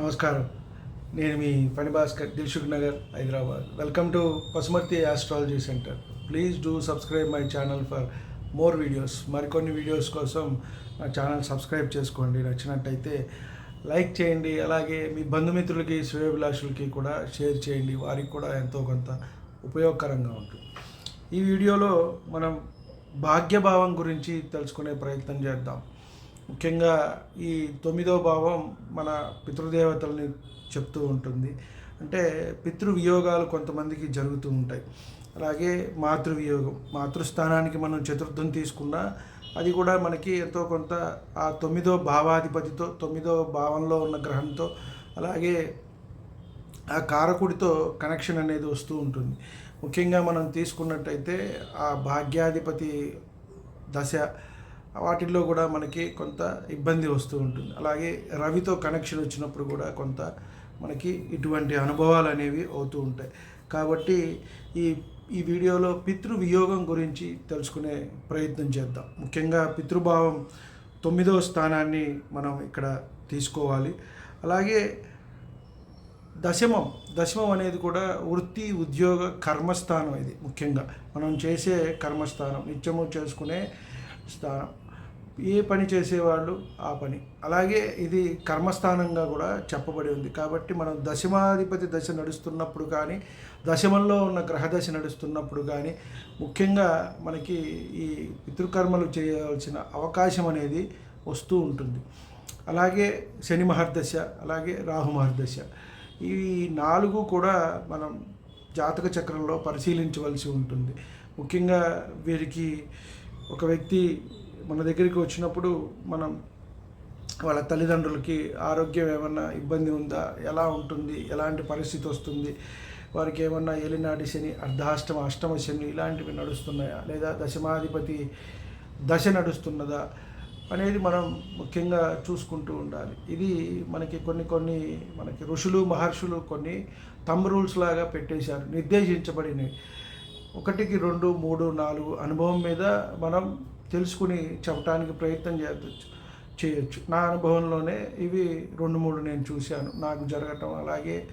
నమస్కారం. నేను మీ పని Bhaskar Dilsukh Nagar Hyderabad. Welcome to Pasumarthi astrology centre please do subscribe my channel for more videos మరికొన్ని videos కోసం నా ఛానల్ సబ్స్క్రైబ్ చేసుకోండి. నచ్చినట్టయితే లైక్ చేయండి. అలాగే మీ బంధుమిత్రులకి శ్రేయభిలాషులకి కూడా షేర్ చేయండి. వారికి కూడా ఎంతో కొంత ఉపయోగకరంగా ఉంటుంది. ఈ వీడియోలో మనం భాగ్యభావం గురించి తెలుసుకునే ప్రయత్నం చేద్దాం. ముఖ్యంగా ఈ తొమ్మిదో భావం మన పితృదేవతల్ని చెప్తూ ఉంటుంది. అంటే పితృవియోగాలు కొంతమందికి జరుగుతూ ఉంటాయి. అలాగే మాతృవియోగం మాతృస్థానానికి మనం చతుర్థం తీసుకున్నా అది కూడా మనకి ఎంతో కొంత ఆ తొమ్మిదో భావాధిపతితో తొమ్మిదో భావంలో ఉన్న గ్రహంతో అలాగే ఆ కారకుడితో కనెక్షన్ అనేది వస్తూ ఉంటుంది. ముఖ్యంగా మనం తీసుకున్నట్టయితే ఆ భాగ్యాధిపతి దశ వాటిల్లో కూడా మనకి కొంత ఇబ్బంది వస్తూ ఉంటుంది. అలాగే రవితో కనెక్షన్ వచ్చినప్పుడు కూడా కొంత మనకి ఇటువంటి అనుభవాలు అనేవి అవుతూ ఉంటాయి. కాబట్టి ఈ ఈ వీడియోలో పితృ వియోగం గురించి తెలుసుకునే ప్రయత్నం చేద్దాం. ముఖ్యంగా పితృభావం తొమ్మిదవ స్థానాన్ని మనం ఇక్కడ తీసుకోవాలి. అలాగే దశమం దశమం అనేది కూడా వృత్తి ఉద్యోగ కర్మస్థానం ఇది ముఖ్యంగా. మనం చేసే కర్మస్థానం నిత్యము చేసుకునే స్థానం. ఏ పని చేసేవాళ్ళు ఆ పని. అలాగే ఇది కర్మస్థానంగా కూడా చెప్పబడి ఉంది. కాబట్టి మనం దశమాధిపతి దశ నడుస్తున్నప్పుడు కానీ దశమంలో ఉన్న గ్రహదశ నడుస్తున్నప్పుడు కానీ ముఖ్యంగా మనకి ఈ పితృకర్మలు చేయవలసిన అవకాశం అనేది వస్తూ ఉంటుంది. అలాగే శని మహర్దశ అలాగే రాహు మహర్దశ. ఈ నాలుగు కూడా మనం జాతక చక్రంలో పరిశీలించవలసి ఉంటుంది. ముఖ్యంగా వీరికి ఒక వ్యక్తి మన దగ్గరికి వచ్చినప్పుడు మనం వాళ్ళ తల్లిదండ్రులకి ఆరోగ్యం ఏమన్నా ఇబ్బంది ఉందా? ఎలా ఉంటుంది? ఎలాంటి పరిస్థితి వస్తుంది? వారికి ఏమన్నా ఏలినాటి శని అర్ధాష్టమ అష్టమ శని ఇలాంటివి నడుస్తున్నాయా? లేదా దశమాధిపతి దశ నడుస్తున్నదా? అనేది మనం ముఖ్యంగా చూసుకుంటూ ఉండాలి. ఇది మనకి కొన్ని కొన్ని మనకి ఋషులు మహర్షులు కొన్ని తమ్ రూల్స్ లాగా పెట్టేశారు. నిర్దేశించబడినవి. ఒకటికి రెండు మూడు నాలుగు అనుభవం మీద మనం తెలుసుకుని చెప్పడానికి ప్రయత్నం చేయవచ్చు చేయొచ్చు. నా అనుభవంలోనే ఇవి రెండు మూడు నేను చూశాను. నాకు జరగటం అలాగే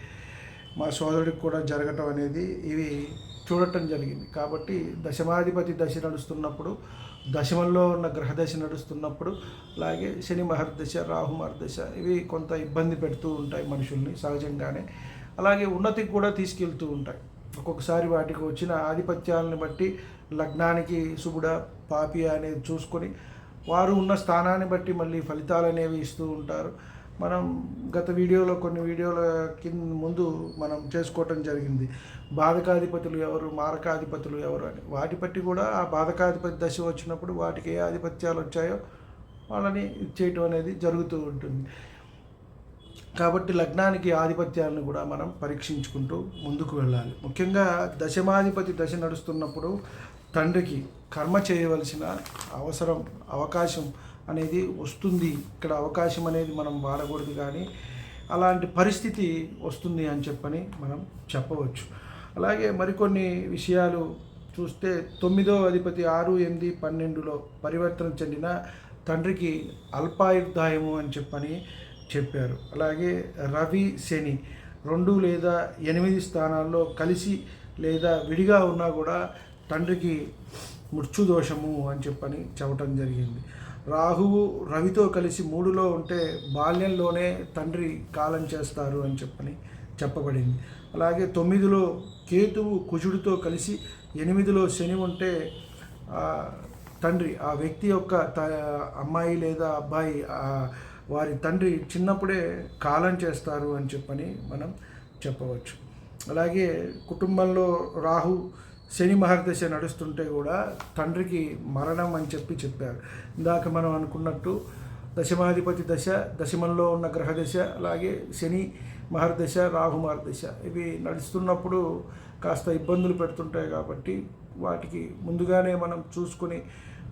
మా సోదరుడికి కూడా జరగటం అనేది ఇవి చూడటం జరిగింది. కాబట్టి దశమాధిపతి దశ నడుస్తున్నప్పుడు దశమంలో ఉన్న గ్రహదశ నడుస్తున్నప్పుడు అలాగే శని మహర్దశ రాహు మహర్దశ ఇవి కొంత ఇబ్బంది పెడుతూ ఉంటాయి మనుషుల్ని సహజంగానే. అలాగే ఉన్నతికి కూడా తీసుకెళ్తూ ఉంటాయి. ఒక్కొక్కసారి వాటికి వచ్చిన ఆధిపత్యాలను బట్టి లగ్నానికి శుభుడ పాపి అనేది చూసుకొని వారు ఉన్న స్థానాన్ని బట్టి మళ్ళీ ఫలితాలు అనేవి ఇస్తూ ఉంటారు. మనం గత వీడియోలో కొన్ని వీడియోల కింద ముందు మనం చేసుకోవటం జరిగింది. బాధకాధిపతులు ఎవరు మారకాధిపతులు ఎవరు అని. వాటి బట్టి కూడా ఆ బాధకాధిపతి దశ వచ్చినప్పుడు వాటికి ఏ ఆధిపత్యాలు వచ్చాయో వాళ్ళని చేయటం అనేది జరుగుతూ ఉంటుంది. కాబట్టి లగ్నానికి ఆధిపత్యాలను కూడా మనం పరీక్షించుకుంటూ ముందుకు వెళ్ళాలి. ముఖ్యంగా దశమాధిపతి దశ నడుస్తున్నప్పుడు తండ్రికి కర్మ చేయవలసిన అవసరం అవకాశం అనేది వస్తుంది. ఇక్కడ అవకాశం అనేది మనం వాడకూడదు కానీ అలాంటి పరిస్థితి వస్తుంది అని చెప్పని మనం చెప్పవచ్చు. అలాగే మరికొన్ని విషయాలు చూస్తే తొమ్మిదో అధిపతి ఆరు ఎనిమిది పన్నెండులో పరివర్తన చెందిన తండ్రికి అల్పాయుర్దాయము అని చెప్పని చెప్పారు. అలాగే రవి శని రెండు లేదా ఎనిమిది స్థానాల్లో కలిసి లేదా విడిగా ఉన్నా కూడా తండ్రికి మృత్యుదోషము అని చెప్పని చెప్పటం జరిగింది. రాహువు రవితో కలిసి మూడులో ఉంటే బాల్యంలోనే తండ్రి కాలం చేస్తారు అని చెప్పని చెప్పబడింది. అలాగే తొమ్మిదిలో కేతువు కుజుడితో కలిసి ఎనిమిదిలో శని ఉంటే తండ్రి ఆ వ్యక్తి యొక్క త అమ్మాయి లేదా అబ్బాయి వారి తండ్రి చిన్నప్పుడే కాలం చేస్తారు అని చెప్పని మనం చెప్పవచ్చు. అలాగే కుటుంబంలో రాహు శని మహర్దశ నడుస్తుంటే కూడా తండ్రికి మరణం అని చెప్పి చెప్పారు. ఇందాక మనం అనుకున్నట్టు దశమాధిపతి దశ దశమంలో ఉన్న గ్రహదశ అలాగే శని మహర్దశ రాహు మహర్దశ ఇవి నడుస్తున్నప్పుడు కాస్త ఇబ్బందులు పెడుతుంటాయి కాబట్టి వాటికి ముందుగానే మనం చూసుకుని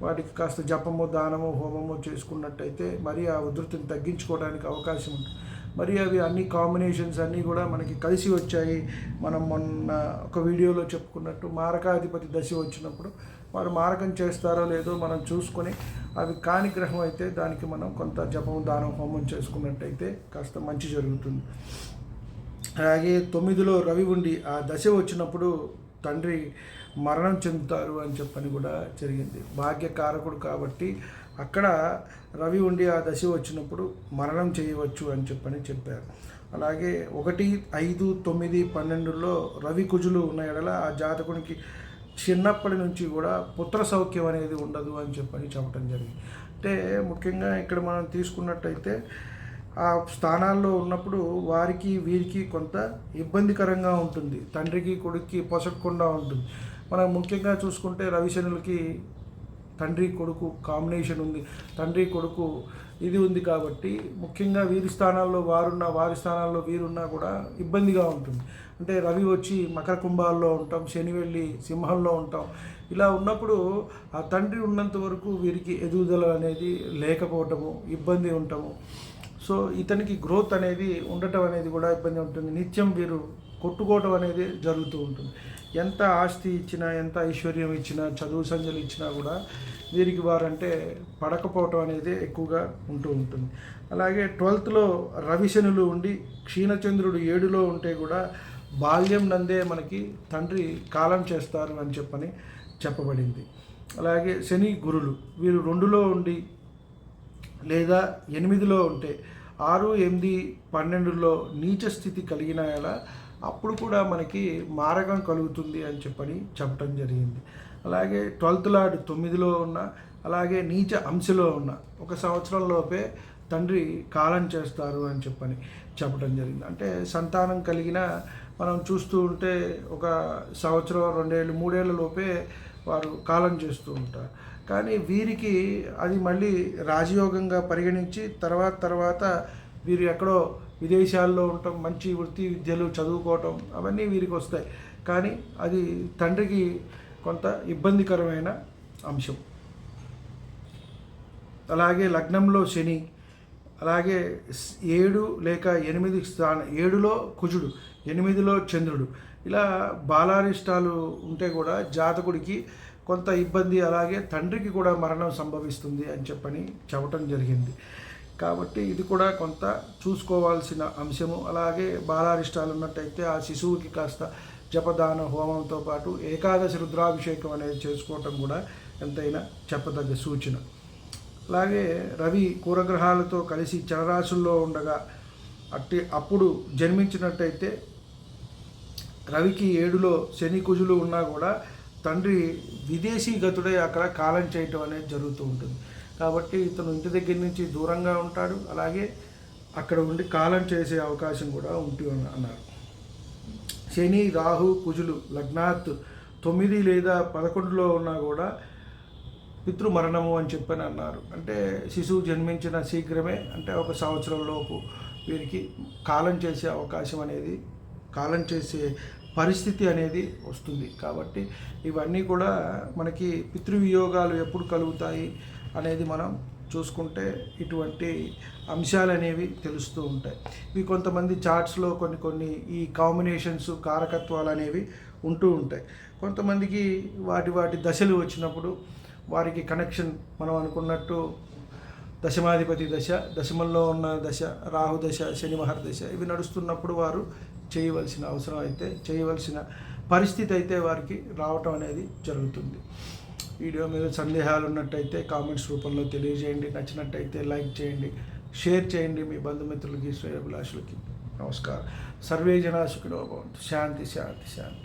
వాటికి కాస్త జపము దానము హోమము చేసుకున్నట్టయితే మరి ఆ ఉధృతిని తగ్గించుకోవడానికి అవకాశం ఉంటుంది మరి అవి అన్ని కాంబినేషన్స్ అన్నీ కూడా మనకి కలిసి వచ్చాయి. మనం మొన్న ఒక వీడియోలో చెప్పుకున్నట్టు మారకాధిపతి దశ వచ్చినప్పుడు వారు మారకం చేస్తారో లేదో మనం చూసుకొని అవి కాని గ్రహం అయితే దానికి మనం కొంత జపం దానం హోమం చేసుకున్నట్టయితే కాస్త మంచి జరుగుతుంది. అలాగే తొమ్మిదిలో రవి ఉండి ఆ దశ వచ్చినప్పుడు తండ్రి మరణం చెందుతారు అని చెప్పని కూడా జరిగింది. భాగ్యకారకుడు కాబట్టి అక్కడ రవి ఉండి ఆ దశ వచ్చినప్పుడు మరణం చేయవచ్చు అని చెప్పని చెప్పారు. అలాగే ఒకటి ఐదు తొమ్మిది పన్నెండులో రవి కుజులు ఉన్న ఎడల ఆ జాతకునికి చిన్నప్పటి నుంచి కూడా పుత్ర సౌఖ్యం అనేది ఉండదు అని చెప్పని చెప్పడం జరిగింది. అంటే ముఖ్యంగా ఇక్కడ మనం తీసుకున్నట్టయితే ఆ స్థానాల్లో ఉన్నప్పుడు వారికి వీరికి కొంత ఇబ్బందికరంగా ఉంటుంది. తండ్రికి కొడుక్కి పొసగకుండా ఉంటుంది. మనం ముఖ్యంగా చూసుకుంటే రవిశనులకి తండ్రి కొడుకు కాంబినేషన్ ఉంది. తండ్రి కొడుకు ఇది ఉంది కాబట్టి ముఖ్యంగా వీరి స్థానాల్లో వారున్న వారి స్థానాల్లో వీరున్నా కూడా ఇబ్బందిగా ఉంటుంది. అంటే రవి వచ్చి మకర కుంభాల్లో ఉంటాం శని వెళ్ళి సింహంలో ఉంటాం. ఇలా ఉన్నప్పుడు ఆ తండ్రి ఉన్నంత వరకు వీరికి ఎదుగుదల అనేది లేకపోవటము ఇబ్బంది ఉండటము. సో ఇతనికి గ్రోత్ అనేది ఉండటం అనేది కూడా ఇబ్బంది ఉంటుంది. నిత్యం వీరు కొట్టుకోవటం అనేది జరుగుతూ ఉంటుంది. ఎంత ఆస్తి ఇచ్చినా ఎంత ఐశ్వర్యం ఇచ్చినా చదువు సంజలు ఇచ్చినా కూడా వీరికి వారంటే పడకపోవటం అనేది ఎక్కువగా ఉంటూ ఉంటుంది. అలాగే ట్వెల్త్లో రవిశనులు ఉండి క్షీణచంద్రుడు ఏడులో ఉంటే కూడా బాల్యం నందే మనకి తండ్రి కాలం చేస్తారు అని చెప్పని చెప్పబడింది. అలాగే శని గురులు వీరు రెండులో ఉండి లేదా ఎనిమిదిలో ఉంటే ఆరు ఎనిమిది పన్నెండులో నీచ స్థితి కలిగిన ఎలా? అప్పుడు కూడా మనకి మారకం కలుగుతుంది అని చెప్పని చెప్పడం జరిగింది. అలాగే ట్వెల్త్ లాడ్ తొమ్మిదిలో ఉన్న అలాగే నీచ అంశలో ఉన్న ఒక సంవత్సరం లోపే తండ్రి కాలం చేస్తారు అని చెప్పని చెప్పడం జరిగింది. అంటే సంతానం కలిగిన మనం చూస్తూ ఉంటే ఒక సంవత్సరం రెండేళ్ళు మూడేళ్ళ లోపే వారు కాలం చేస్తూ ఉంటారు. కానీ వీరికి అది మళ్ళీ రాజయోగంగా పరిగణించి తర్వాత తర్వాత వీరు ఎక్కడో విదేశాల్లో ఉండటం మంచి వృత్తి విద్యలు చదువుకోవటం అవన్నీ వీరికి వస్తాయి. కానీ అది తండ్రికి కొంత ఇబ్బందికరమైన అంశం. అలాగే లగ్నంలో శని అలాగే ఏడు లేక ఎనిమిది స్థాన ఏడులో కుజుడు ఎనిమిదిలో చంద్రుడు. ఇలా బాలారిష్టాలు ఉంటే కూడా జాతకుడికి కొంత ఇబ్బంది అలాగే తండ్రికి కూడా మరణం సంభవిస్తుంది అని చెప్పని చెప్పటం జరిగింది. కాబట్టి ఇది కూడా కొంత చూసుకోవాల్సిన అంశము. అలాగే బాలారిష్టాలు ఉన్నట్టయితే ఆ శిశువుకి కాస్త జపదాన హోమంతో పాటు ఏకాదశి రుద్రాభిషేకం అనేది చేసుకోవటం కూడా ఎంతైనా చెప్పదగ్గ సూచన. అలాగే రవి కూరగ్రహాలతో కలిసి చలరాశుల్లో ఉండగా అట్టి అప్పుడు జన్మించినట్టయితే రవికి ఏడులో శని కుజులు ఉన్నా కూడా తండ్రి విదేశీ గతుడై అక్కడ కాలం చేయటం అనేది జరుగుతూ ఉంటుంది. కాబట్టి ఇతను ఇంటి దగ్గర నుంచి దూరంగా ఉంటాడు. అలాగే అక్కడ ఉండి కాలం చేసే అవకాశం కూడా ఉంటూ అన్నారు. శని రాహు కుజులు లగ్నాత్ తొమ్మిది లేదా పదకొండులో ఉన్నా కూడా పితృమరణము అని చెప్పని అన్నారు. అంటే శిశువు జన్మించిన శీఘ్రమే అంటే ఒక సంవత్సరం లోపు వీరికి కాలం చేసే అవకాశం అనేది కాలం చేసే పరిస్థితి అనేది వస్తుంది. కాబట్టి ఇవన్నీ కూడా మనకి పితృవియోగాలు ఎప్పుడు కలుగుతాయి అనేది మనం చూసుకుంటే ఇటువంటి అంశాలు అనేవి తెలుస్తూ ఉంటాయి. ఇవి కొంతమంది చార్ట్స్లో కొన్ని కొన్ని ఈ కాంబినేషన్స్ కారకత్వాలు అనేవి ఉంటూ ఉంటాయి. కొంతమందికి వాటి వాటి దశలు వచ్చినప్పుడు వారికి కనెక్షన్ మనం అనుకున్నట్టు దశమాధిపతి దశ దశమంలో ఉన్న దశ రాహు దశ శని మహర్దశ ఇవి నడుస్తున్నప్పుడు వారు చేయవలసిన అవసరం అయితే చేయవలసిన పరిస్థితి అయితే వారికి రావటం అనేది జరుగుతుంది. వీడియో మీద సందేహాలు ఉన్నట్టయితే కామెంట్స్ రూపంలో తెలియజేయండి. నచ్చినట్టయితే లైక్ చేయండి. షేర్ చేయండి మీ బంధుమిత్రులకి శ్రేయభిలాషులకి. నమస్కారం. సర్వే జనా సుఖినో శాంతి శాంతి శాంతి.